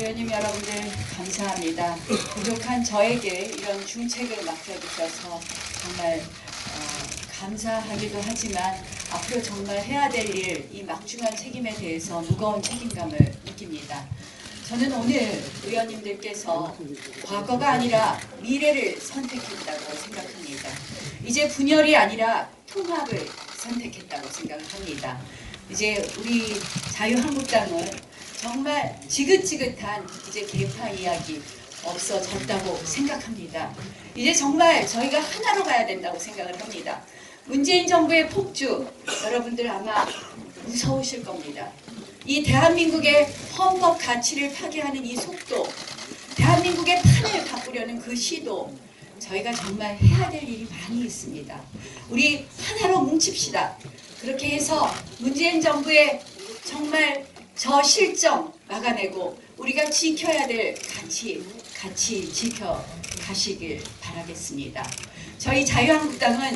의원님 여러분들 감사합니다. 부족한 저에게 이런 중책을 맡겨주셔서 정말 어, 감사하기도 하지만 앞으로 정말 해야 될 일, 이 막중한 책임에 대해서 무거운 책임감을 느낍니다. 저는 오늘 의원님들께서 과거가 아니라 미래를 선택했다고 생각합니다. 이제 분열이 아니라 통합을 선택했다고 생각합니다. 이제 우리 자유한국당은 정말 지긋지긋한 이제 개파 이야기 없어졌다고 생각합니다. 이제 정말 저희가 하나로 가야 된다고 생각을 합니다. 문재인 정부의 폭주 여러분들 아마 무서우실 겁니다. 이 대한민국의 헌법 가치를 파괴하는 이 속도, 대한민국의 판을 바꾸려는 그 시도 저희가 정말 해야 될 일이 많이 있습니다. 우리 하나로 뭉칩시다. 그렇게 해서 문재인 정부의 정말 저 실정 막아내고 우리가 지켜야 될 가치 같이 지켜 가시길 바라겠습니다. 저희 자유한국당은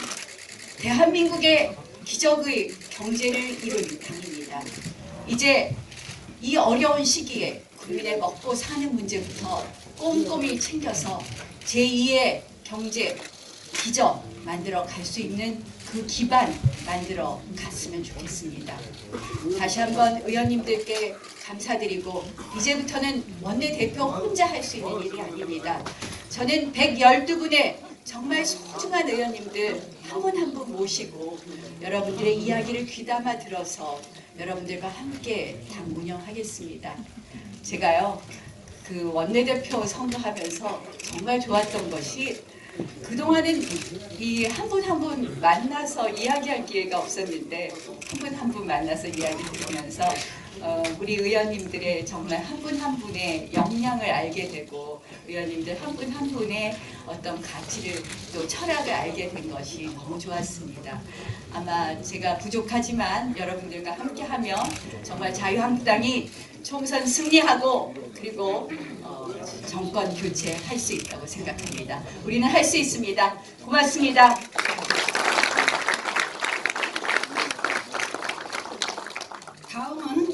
대한민국의 기적의 경제를 이룬 당입니다. 이제 이 어려운 시기에 국민의 먹고 사는 문제부터 꼼꼼히 챙겨서 제2의 경제 기적 만들어 갈 수 있는 그 기반 만들어 갔으면 좋겠습니다. 다시 한번 의원님들께 감사드리고 이제부터는 원내대표 혼자 할 수 있는 일이 아닙니다. 저는 112분의 정말 소중한 의원님들 한 분 한 분 모시고 여러분들의 이야기를 귀담아 들어서 여러분들과 함께 당 운영하겠습니다. 제가요 그 원내대표 선거하면서 정말 좋았던 것이 그동안은 이 한 분 한 분 만나서 이야기할 기회가 없었는데 한 분 한 분 만나서 이야기 들으면서 어, 우리 의원님들의 정말 한분한 분의 역량을 알게 되고 의원님들 한분한 분의 어떤 가치를 또 철학을 알게 된 것이 너무 좋았습니다. 아마 제가 부족하지만 여러분들과 함께하면 정말 자유한국당이 총선 승리하고 그리고 어, 정권 교체할 수 있다고 생각합니다. 우리는 할 수 있습니다. 고맙습니다. 다음은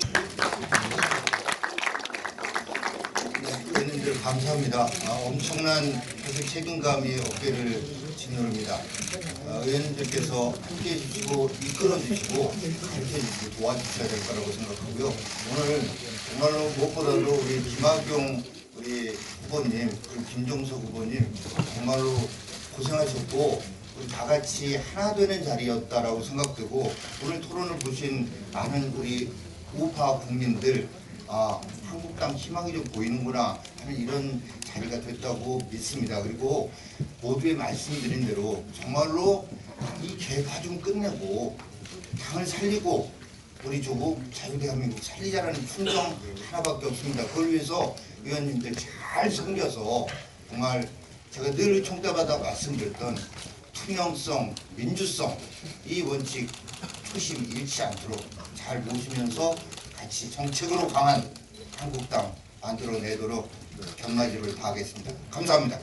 의원님들 감사합니다. 아, 엄청난 사실 책임감이 어깨를 짓누릅니다. 아, 의원님들께서 함께해 주시고 이끌어 주시고 가르쳐 주시고 도와주셔야 될 거라고 생각하고요. 오늘 정말로 무엇보다도 우리 김학용 우리 후보님 그리고 김종석 후보님 정말로 고생하셨고 우리 다 같이 하나 되는 자리였다라고 생각되고 오늘 토론을 보신 많은 우리 우파 국민들 아 한국당 희망이 좀 보이는구나 하는 이런 자리가 됐다고 믿습니다. 그리고 모두의 말씀드린 대로 정말로 이 개파 좀 끝내고 당을 살리고 우리 조국 자유대한민국 살리자라는 충정 하나밖에 없습니다. 그걸 위해서 의원님들 잘 섬겨서 정말 제가 늘 총대마다 말씀드렸던 투명성, 민주성 이 원칙 초심 잃지 않도록 잘 모시면서 같이 정책으로 강한 한국당 만들어내도록 견마지를 다하겠습니다. 감사합니다.